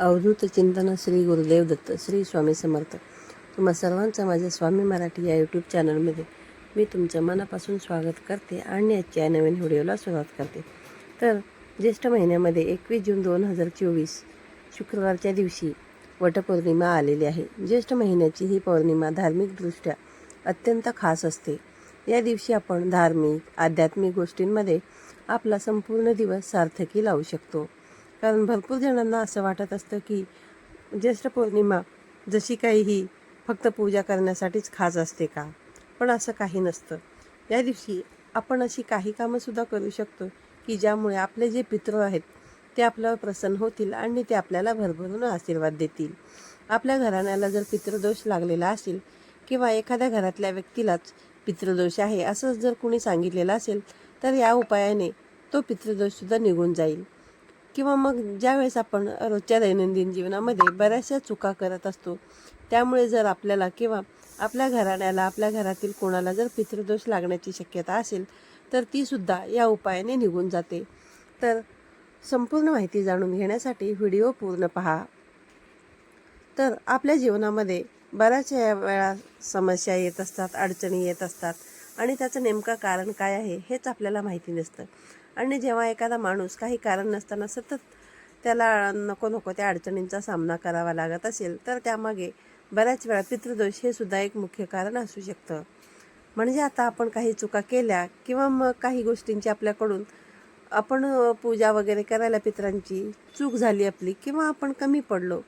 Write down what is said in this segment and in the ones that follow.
अवधूत चिंतन श्री गुरुदेव दत्त श्री स्वामी समर्थ. तुम्हा सर्वांचं माझ्या स्वामी मराठी या यूट्यूब चॅनलमध्ये मी तुमच्या मनापासून स्वागत करते आणि आजच्या नवीन व्हिडिओला सुरुवात करते. तर ज्येष्ठ महिन्यामध्ये एकवीस जून दोन हजार चोवीस शुक्रवारच्या दिवशी वटपौर्णिमा आलेली आहे. ज्येष्ठ महिन्याची ही पौर्णिमा धार्मिकदृष्ट्या अत्यंत खास असते. या दिवशी आपण धार्मिक आध्यात्मिक गोष्टींमध्ये आपला संपूर्ण दिवस सार्थकी लावू शकतो. कारण भरपूर जणांना असं वाटत असतं की ज्येष्ठ पौर्णिमा जशी काही ही फक्त पूजा करण्यासाठीच खास असते का? पण असं काही नसतं. या दिवशी आपण अशी काही कामंसुद्धा करू शकतो की ज्यामुळे आपले जे पितृ आहेत ते आपल्यावर प्रसन्न होतील आणि ते आपल्याला भरभरून आशीर्वाद देतील. आपल्या घराण्याला जर पितृदोष लागलेला असेल किंवा एखाद्या घरातल्या व्यक्तीलाच पितृदोष आहे असंच जर कुणी सांगितलेलं असेल तर या उपायाने तो पितृदोषसुद्धा निघून जाईल. किंवा मग ज्यावेळेस आपण रोजच्या दैनंदिन जीवनामध्ये बऱ्याचशा चुका करत असतो त्यामुळे जर आपल्याला किंवा आपल्या घराण्याला आपल्या घरातील कोणाला जर पितृदोष लागण्याची शक्यता असेल तर तीसुद्धा या उपायाने निघून जाते. तर संपूर्ण माहिती जाणून घेण्यासाठी व्हिडिओ पूर्ण पहा. तर आपल्या जीवनामध्ये बऱ्याचशा वेळा समस्या येत असतात अडचणी येत असतात. आणि त्याचं नेमकं कारण काय आहे हेच आपल्याला माहिती नसतं. आणि जेव्हा एखादा माणूस काही कारण नसताना सतत त्याला नको नको त्या अडचणींचा सामना करावा लागत असेल तर त्यामागे बऱ्याच वेळा पितृदोष हे सुद्धा एक मुख्य कारण असू शकतं. म्हणजे आता आपण काही चुका केल्या किंवा मग काही गोष्टींची आपल्याकडून आपण पूजा वगैरे करायला पितरांची चूक झाली आपली किंवा आपण कमी पडलो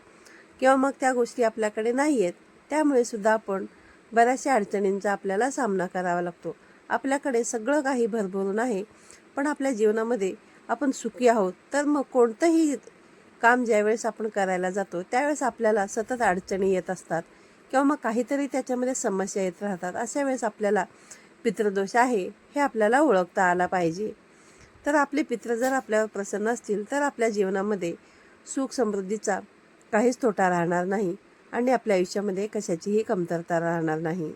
किंवा मग त्या गोष्टी आपल्याकडे नाही आहेत त्यामुळे सुद्धा आपण बऱ्याचशा अडचणींचा आपल्याला सामना करावा लागतो. आपल्याकडे सगळं काही भरभरून आहे. पण आपल्या जीवनामध्ये आपण सुखी आहोत. तर मग कोणतंही काम ज्यावेळेस आपण करायला जातो त्यावेळेस आपल्याला सतत अडचणी येत असतात किंवा मग काहीतरी त्याच्यामध्ये समस्या येत राहतात अशा वेळेस आपल्याला पितृदोष आहे हे आपल्याला ओळखता आला पाहिजे. तर आपले पित्र जर आपल्यावर प्रसन्न असतील तर आपल्या जीवनामध्ये सुख समृद्धीचा काहीच तोटा राहणार नाही आणि आपल्या आयुष्यामध्ये कशाचीही कमतरता राहणार नाही.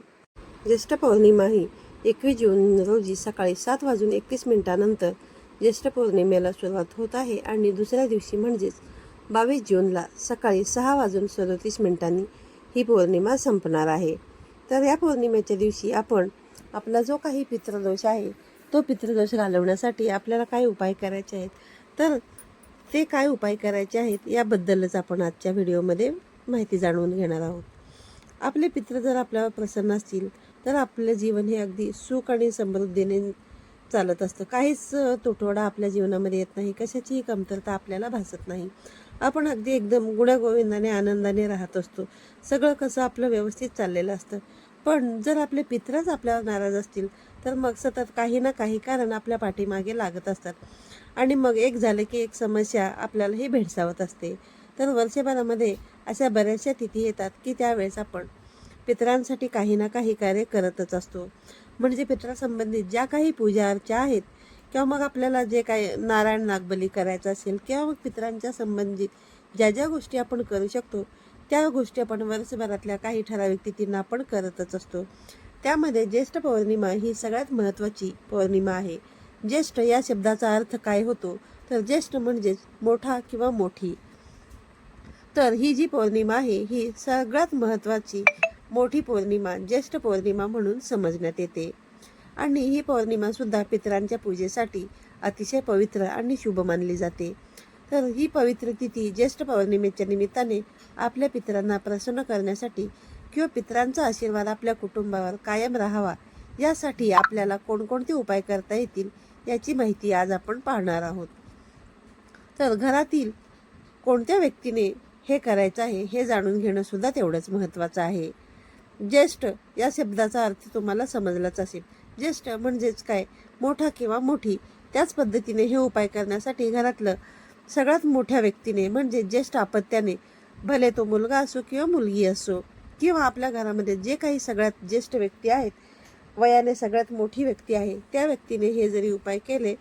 ज्येष्ठ पौर्णिमा ही एकवीस जून रोजी सकाळी सात वाजून एकतीस मिनिटानंतर ज्येष्ठ पौर्णिमेला सुरुवात होत आहे आणि दुसऱ्या दिवशी म्हणजेच बावीस जूनला सकाळी सहा वाजून सदोतीस मिनिटांनी ही पौर्णिमा संपणार आहे. तर या पौर्णिमेच्या दिवशी आपण आपला जो काही पितृदोष आहे तो पितृदोष घालवण्यासाठी आपल्याला काय उपाय करायचे आहेत? तर ते काय उपाय करायचे आहेत याबद्दलच आपण आजच्या व्हिडिओमध्ये माहिती जाणून घेणार आहोत. आपले पित्र जर आपल्यावर प्रसन्न असतील तर आपलं जीवन हे अगदी सुख आणि समृद्धीने चालत असतं. काहीच तुटवडा आपल्या जीवनामध्ये येत नाही. कशाचीही कमतरता आपल्याला भासत नाही. आपण अगदी एकदम गुण्यागोविंदाने आनंदाने राहत असतो. सगळं कसं आपलं व्यवस्थित चाललेलं असतं. पण जर आपले पित्रच आपल्यावर नाराज असतील तर मग सतत काही ना काही कारण आपल्या पाठीमागे लागत असतात. आणि मग एक झालं की एक समस्या आपल्यालाही भेडसावत असते. तर वर्षभरामध्ये अशा बऱ्याचशा तिथी येतात की त्यावेळेस आपण पितरांसाठी काही ना काही कार्य करतच असतो. म्हणजे पित्रासंबंधित ज्या काही पूजा अर्चा आहेत किंवा मग आपल्याला जे काही नारायण नागबली करायचं असेल किंवा मग पितरांच्या संबंधित ज्या ज्या गोष्टी आपण करू शकतो त्या गोष्टी आपण वर्षभरातल्या काही ठराविक तिथींना आपण करतच असतो. त्यामध्ये ज्येष्ठ पौर्णिमा ही सगळ्यात महत्त्वाची पौर्णिमा आहे. ज्येष्ठ या शब्दाचा अर्थ काय होतो? तर ज्येष्ठ म्हणजेच मोठा किंवा मोठी. तर ही जी पौर्णिमा आहे ही सगळ्यात महत्त्वाची मोठी पौर्णिमा ज्येष्ठ पौर्णिमा म्हणून समजण्यात येते. आणि ही पौर्णिमा सुद्धा पितरांच्या पूजेसाठी अतिशय पवित्र आणि शुभ मानली जाते. तर ही पवित्र तिथी ज्येष्ठ पौर्णिमेच्या निमित्ताने आपल्या पितरांना प्रसन्न करण्यासाठी किंवा पितरांचा आशीर्वाद आपल्या कुटुंबावर कायम राहावा यासाठी आपल्याला कोणकोणते उपाय करता येतील याची माहिती आज आपण पाहणार आहोत. तर घरातील कोणत्या व्यक्तीने हे करायचं आहे हे जाणून घेणं सुद्धा तेवढंच महत्त्वाचं आहे. ज्येष्ठ या शब्दाचा अर्थ तुम्हाला समजलाच असेल. ज्येष्ठ म्हणजेच काय? मोठा किंवा मोठी. त्याच पद्धतीने हे उपाय करण्यासाठी घरातलं सगळ्यात मोठ्या व्यक्तीने म्हणजे ज्येष्ठ अपत्याने भले तो मुलगा असो किंवा मुलगी असो किंवा आपल्या घरामध्ये जे काही सगळ्यात ज्येष्ठ व्यक्ती आहेत वयाने सगळ्यात मोठी व्यक्ती आहे त्या व्यक्तीने हे जरी उपाय केले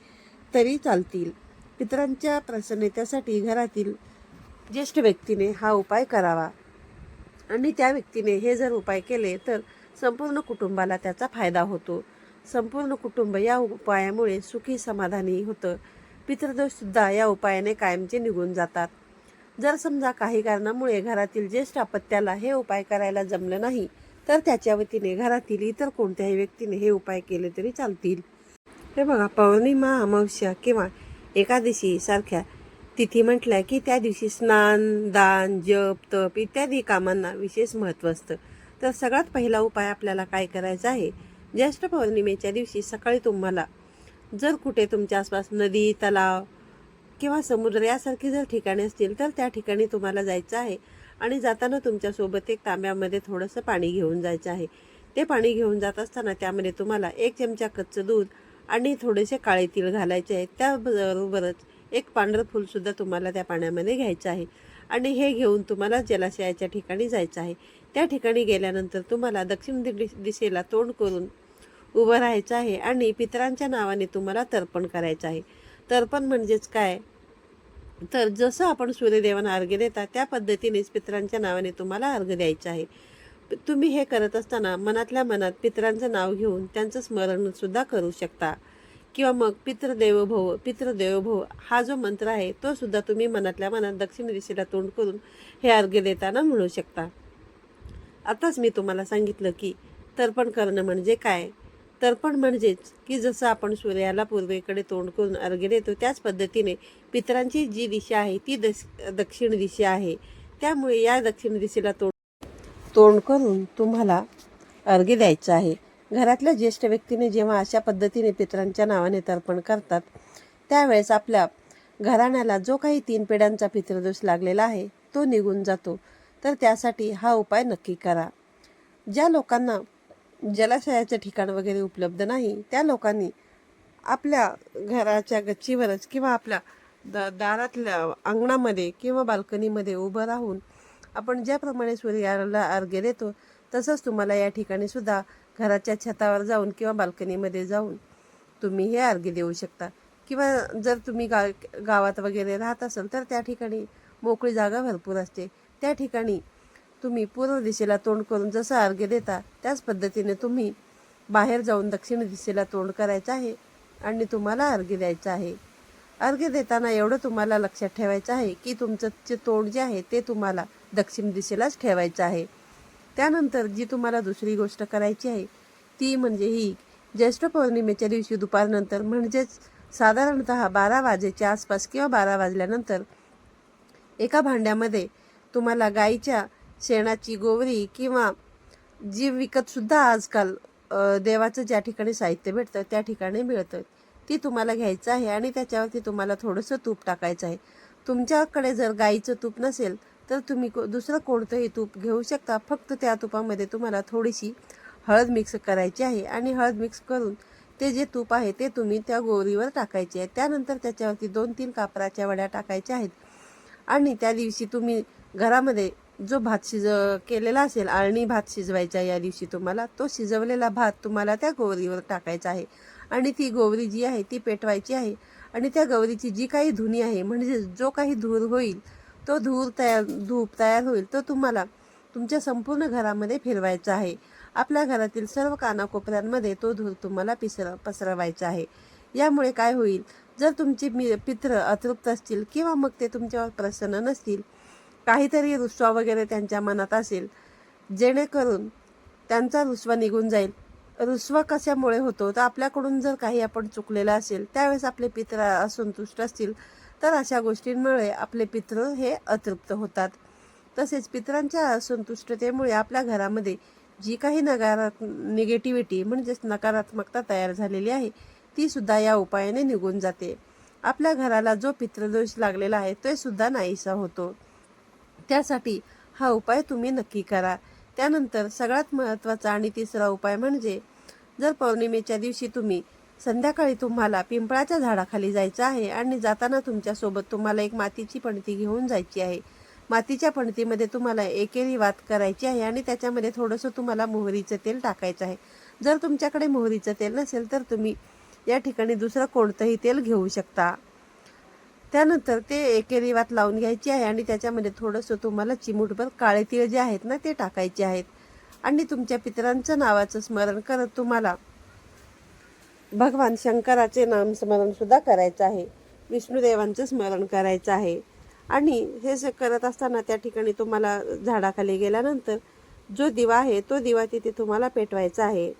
तरी चालतील. पितरांच्या प्रसन्नतेसाठी घरातील ज्येष्ठ व्यक्तीने हा उपाय करावा. आणि त्या व्यक्तीने हे जर उपाय केले तर संपूर्ण कुटुंबाला त्याचा फायदा होतो. संपूर्ण कुटुंब या उपायामुळे सुखी समाधानी होतं. पितृदोषसुद्धा या उपायाने कायमचे निघून जातात. जर समजा काही कारणामुळे घरातील ज्येष्ठ अपत्याला हे उपाय करायला जमलं नाही तर त्याच्या वतीने घरातील इतर कोणत्याही व्यक्तीने हे उपाय केले तरी चालतील. हे बघा पौर्णिमा अमावस्या किंवा एकादशी सारख्या तिथी म्हटल्या की त्या दिवशी स्नान दान जप तप इत्यादी कामांना विशेष महत्त्व असतं. तर सगळ्यात पहिला उपाय आपल्याला काय करायचा आहे? ज्येष्ठ पौर्णिमेच्या दिवशी सकाळी तुम्हाला जर कुठे तुमच्या आसपास नदी तलाव किंवा समुद्र यासारखी जर ठिकाणे असतील तर त्या ठिकाणी तुम्हाला जायचं आहे. आणि जाताना तुमच्यासोबत एक तांब्यामध्ये थोडंसं पाणी घेऊन जायचं आहे. ते पाणी घेऊन जात असताना त्यामध्ये तुम्हाला एक चमचा कच्चं दूध आणि थोडेसे काळे तीळ घालायचे आहेत. त्याबरोबरच एक पांढरं फूलसुद्धा तुम्हाला त्या पाण्यामध्ये घ्यायचं आहे. आणि हे घेऊन तुम्हाला जलाशयाच्या ठिकाणी जायचं आहे. त्या ठिकाणी गेल्यानंतर तुम्हाला दक्षिण दि- दिशेला तोंड करून उभं राहायचं आहे आणि पितरांच्या नावाने तुम्हाला तर्पण करायचं आहे. तर्पण म्हणजेच काय? तर जसं आपण सूर्यदेवांना अर्घ्य देता त्या पद्धतीनेच पितरांच्या नावाने तुम्हाला अर्घ्य द्यायचं आहे. तुम्ही हे करत असताना मनातल्या मनात पितरांचं नाव घेऊन त्यांचं स्मरणसुद्धा करू शकता. किंवा मग पितृदेवभव पितृदेवभव हा जो मंत्र आहे तो सुद्धा तुम्ही मनातल्या मनात दक्षिण दिशेला तोंड करून हे अर्घ्य देताना म्हणू शकता. आताच मी तुम्हाला सांगितलं की तर्पण करणं म्हणजे काय? तर्पण म्हणजेच की जसं आपण सूर्याला पूर्वेकडे तोंड करून अर्घ्य देतो त्याच पद्धतीने पितरांची जी दिशा आहे ती दश दक्षिण दिशा आहे. त्यामुळे या दक्षिण दिशेला तोंड तोंड करून तुम्हाला अर्घ्य द्यायचं आहे. घरातल्या ज्येष्ठ व्यक्तीने जेव्हा अशा पद्धतीने पितरांच्या नावाने तर्पण करतात त्यावेळेस आपल्या घराण्याला जो काही तीन पिढ्यांचा पितृदोष लागलेला आहे तो निघून जातो. तर त्यासाठी हा उपाय नक्की करा. ज्या लोकांना जलाशयाचं ठिकाण वगैरे उपलब्ध नाही त्या लोकांनी आपल्या घराच्या गच्चीवरच किंवा आपल्या द दारातल्या अंगणामध्ये किंवा बाल्कनीमध्ये उभं राहून आपण ज्याप्रमाणे सूर्याला अर्घ्य देतो तसंच तुम्हाला या ठिकाणी सुद्धा घराच्या छतावर जाऊन किंवा बाल्कनीमध्ये जाऊन तुम्ही हे अर्घ्य देऊ शकता. किंवा जर तुम्ही गा गावात वगैरे राहत असाल तर त्या ठिकाणी मोकळी जागा भरपूर असते. त्या ठिकाणी तुम्ही पूर्व दिशेला तोंड करून जसं अर्घ्य देता त्याच पद्धतीने तुम्ही बाहेर जाऊन दक्षिण दिशेला तोंड करायचं आहे आणि तुम्हाला अर्घ्य द्यायचं आहे. अर्घ्य देताना एवढं तुम्हाला लक्षात ठेवायचं आहे की तुमचं जे तोंड जे आहे ते तुम्हाला दक्षिण दिशेलाच ठेवायचं आहे. त्यानंतर जी तुम्हाला दुसरी गोष्ट करायची आहे ती म्हणजे ही. ज्येष्ठ पौर्णिमेच्या दिवशी दुपारनंतर म्हणजेच साधारणत बारा वाजेच्या आसपास किंवा बारा वाजल्यानंतर एका भांड्यामध्ये तुम्हाला गाईच्या शेणाची गोवरी किंवा जी विकतसुद्धा आजकाल देवाचं ज्या ठिकाणी साहित्य भेटतं त्या ठिकाणी मिळतं. ती तुम्हाला घ्यायचं आहे आणि त्याच्यावरती तुम्हाला थोडंसं तूप टाकायचं आहे. तुमच्याकडे जर गाईचं तूप नसेल तर तुम्ही को दुसरं कोणतंही तूप घेऊ शकता. फक्त त्या तुपामध्ये तुम्हाला थोडीशी हळद मिक्स करायची आहे आणि हळद मिक्स करून ते जे तूप आहे ते तुम्ही त्या गोवरीवर टाकायचे आहे. त्यानंतर त्याच्यावरती दोन तीन कापराच्या वड्या टाकायच्या आहेत. आणि त्या दिवशी तुम्ही घरामध्ये जो भात शिज केलेला असेल आळणी भात शिजवायचा या दिवशी तुम्हाला तो शिजवलेला भात तुम्हाला त्या गोवरीवर टाकायचा आहे. आणि ती गोवरी जी आहे ती पेटवायची आहे. आणि त्या गौरीची जी काही धुनी आहे म्हणजे जो काही धूर होईल तो धूर तयार धूप तयार होईल तो तुम्हाला तुमच्या संपूर्ण घरामध्ये फिरवायचा आहे. आपल्या घरातील सर्व कानाकोपऱ्यांमध्ये तो धूर तुम्हाला पिसर पसरवायचा आहे. यामुळे काय होईल? जर तुमचे मी पित्र अतृप्त असतील किंवा मग ते तुमच्यावर प्रसन्न नसतील काहीतरी रुसवा वगैरे त्यांच्या मनात असेल जेणेकरून त्यांचा रुसवा निघून जाईल. रुसवा कशामुळे होतो? तर आपल्याकडून जर काही आपण चुकलेलं असेल त्यावेळेस आपले पित्र असंतुष्ट असतील तर अशा गोष्टींमुळे आपले पित्र हे अतृप्त होतात. तसेच पितरांच्या असंतुष्टतेमुळे आपल्या घरामध्ये जी काही नकारात् निगेटिव्हिटी म्हणजेच नकारात्मकता तयार झालेली आहे ती सुद्धा या उपायाने निघून जाते. आपल्या घराला जो पितृदोष लागलेला आहे तो सुद्धा नाहीसा होतो. त्यासाठी हा उपाय तुम्ही नक्की करा. त्यानंतर सगळ्यात महत्त्वाचा आणि तिसरा उपाय म्हणजे जर पौर्णिमेच्या दिवशी तुम्ही संध्याकाळी तुम्हाला पिंपळाच्या झाडाखाली जायचं आहे आणि जाताना तुमच्यासोबत तुम्हाला एक मातीची पणती घेऊन जायची आहे. मातीच्या पणतीमध्ये तुम्हाला एकेरी वात करायची आहे आणि त्याच्यामध्ये थोडंसं तुम्हाला मोहरीचं तेल टाकायचं आहे. जर तुमच्याकडे मोहरीचं तेल नसेल तर तुम्ही या ठिकाणी दुसरं कोणतंही तेल घेऊ शकता. त्यानंतर ते एकेरी वात लावून घ्यायची आहे आणि त्याच्यामध्ये थोडंसं तुम्हाला चिमूटभर काळे तीळ जे आहेत ना ते टाकायचे आहेत. आणि तुमच्या पितरांचं नावाचं स्मरण करत तुम्हाला भगवान शंकराचे नामस्मरण सुद्धा करायचं आहे. विष्णुदेवांचं स्मरण करायचं आहे. आणि हे जे करत असताना त्या ठिकाणी तुम्हाला झाडाखाली गेल्यानंतर जो दिवा आहे तो दिवा तिथे तुम्हाला पेटवायचा आहे.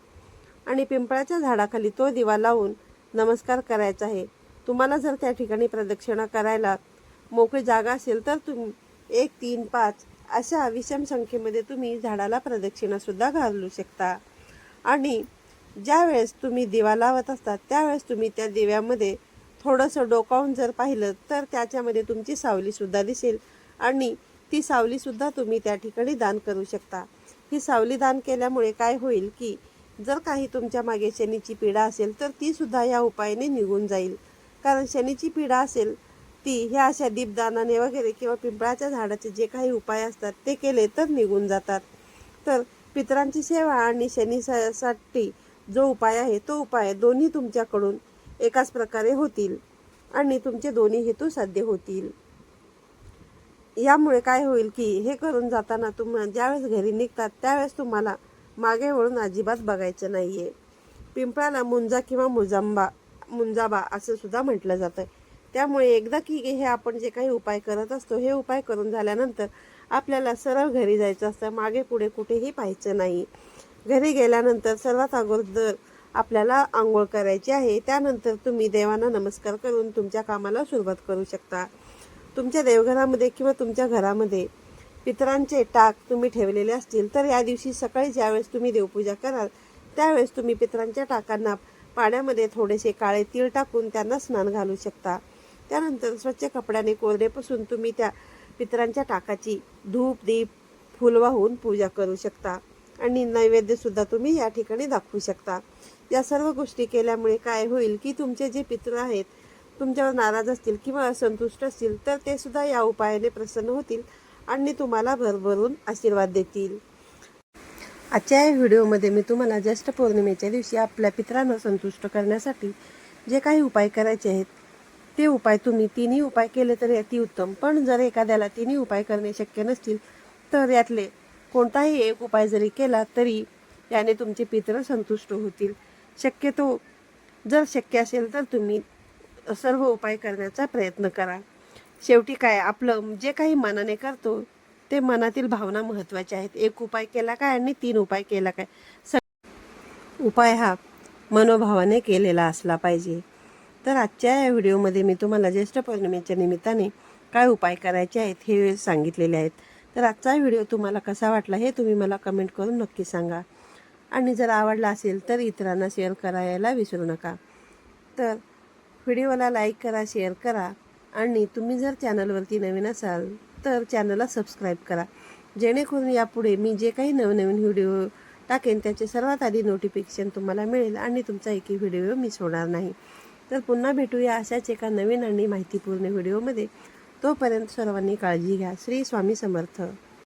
आणि पिंपळाच्या झाडाखाली तो दिवा लावून नमस्कार करायचा आहे. तुम्हाला जर त्या ठिकाणी प्रदक्षिणा करायला मोकळी जागा असेल तर तुम्ही एक तीन पाच अशा विषम संख्येमध्ये तुम्ही झाडाला प्रदक्षिणासुद्धा घालू शकता. आणि ज्या वेळेस तुम्ही दिवा लावत असतात त्यावेळेस तुम्ही त्या दिव्यामध्ये थोडंसं डोकावून जर पाहिलं तर त्याच्यामध्ये तुमची सावलीसुद्धा दिसेल आणि ती सावलीसुद्धा तुम्ही त्या ठिकाणी दान करू शकता. ही सावली दान केल्यामुळे काय होईल की जर काही तुमच्या मागे शनीची पीडा असेल तर ती सुद्धा या उपायाने निघून जाईल. कारण शनीची पीडा असेल ती ह्या अशा दीपदानाने वगैरे किंवा पिंपळाच्या झाडाचे जे काही उपाय असतात ते केले तर निघून जातात. तर पितरांची सेवा आणि शनीसाठी जो उपाय आहे तो उपाय दोन्ही तुमच्याकडून एकाच प्रकारे होतील आणि तुमचे दोन्ही हेतू साध्य होतील. यामुळे काय होईल की हे करून जाताना तुम ज्यावेळेस घरी निघतात त्यावेळेस तुम्हाला मागे वळून अजिबात बघायचं नाही आहे पिंपळाला मुंजा किंवा मुजांबा मुंजाबा असं सुद्धा म्हटलं जातं त्यामुळे एकदा की हे आपण जे काही उपाय करत असतो हे उपाय करून झाल्यानंतर आपल्याला सरळ घरी जायचं असतं मागे पुढे कुठेही पाहायचं नाही. घरी गेल्यानंतर सर्वात अगोदर आपल्याला आंघोळ करायची आहे. त्यानंतर तुम्ही देवांना नमस्कार करून तुमच्या कामाला सुरुवात करू शकता. तुमच्या देवघरामध्ये किंवा तुमच्या घरामध्ये पितरांचे टाक तुम्ही ठेवलेले असतील तर या दिवशी सकाळी ज्यावेळेस तुम्ही देवपूजा कराल त्यावेळेस तुम्ही पितरांच्या टाकांना पाण्यामध्ये थोडेसे काळे तीळ टाकून त्यांना स्नान घालू शकता. त्यानंतर स्वच्छ कपड्याने कोरडेपासून तुम्ही त्या पितरांच्या टाकाची धूप दीप फुल वाहून पूजा करू शकता. आणि नैवेद्यसुद्धा तुम्ही या ठिकाणी दाखवू शकता. या सर्व गोष्टी केल्यामुळे काय होईल की तुमचे जे पितृ आहेत तुमच्यावर नाराज असतील किंवा असंतुष्ट असतील तर ते सुद्धा या उपायाने प्रसन्न होतील आणि तुम्हाला भरभरून आशीर्वाद देतील. आजच्या या व्हिडिओमध्ये मी तुम्हाला ज्येष्ठ पौर्णिमेच्या दिवशी आपल्या पित्रांना संतुष्ट करण्यासाठी जे काही उपाय करायचे आहेत ते उपाय तुम्ही तिन्ही उपाय केले तर अतिउत्तम. पण जर एखाद्याला तिन्ही उपाय करणे शक्य नसतील तर यातले कोणताही एक उपाय जरी केला तरी याने तुमचे पितर संतुष्ट होतील. शक्यतो जर शक्य असेल तर तुम्ही सर्व उपाय करण्याचा प्रयत्न करा. शेवटी काय आपलं जे काही मनाने करतो ते मनातील भावना महत्त्वाच्या आहेत. एक उपाय केला काय आणि तीन उपाय केला काय? स उपाय हा मनोभावाने केलेला असला पाहिजे. तर आजच्या या व्हिडिओमध्ये मी तुम्हाला ज्येष्ठ पौर्णिमेच्या निमित्ताने काय उपाय करायचे आहेत हे सांगितलेले आहेत. तर आजचा व्हिडिओ तुम्हाला कसा वाटला हे तुम्ही मला कमेंट करून नक्की सांगा. आणि जर आवडला असेल तर इतरांना शेअर करायला विसरू नका. तर व्हिडिओला लाईक करा शेअर करा. आणि तुम्ही जर चॅनलवरती नवीन असाल तर चॅनलला सबस्क्राईब करा. जेणेकरून यापुढे मी जे काही नवनवीन व्हिडिओ टाकेन त्याचे सर्वात आधी नोटिफिकेशन तुम्हाला मिळेल आणि तुमचा एकही व्हिडिओ मिस होणार नाही. तर पुन्हा भेटूया अशाच एका नवीन आणि माहितीपूर्ण व्हिडिओमध्ये. तोपर्यंत सर्वांनी काळजी घ्या. श्री स्वामी समर्थ.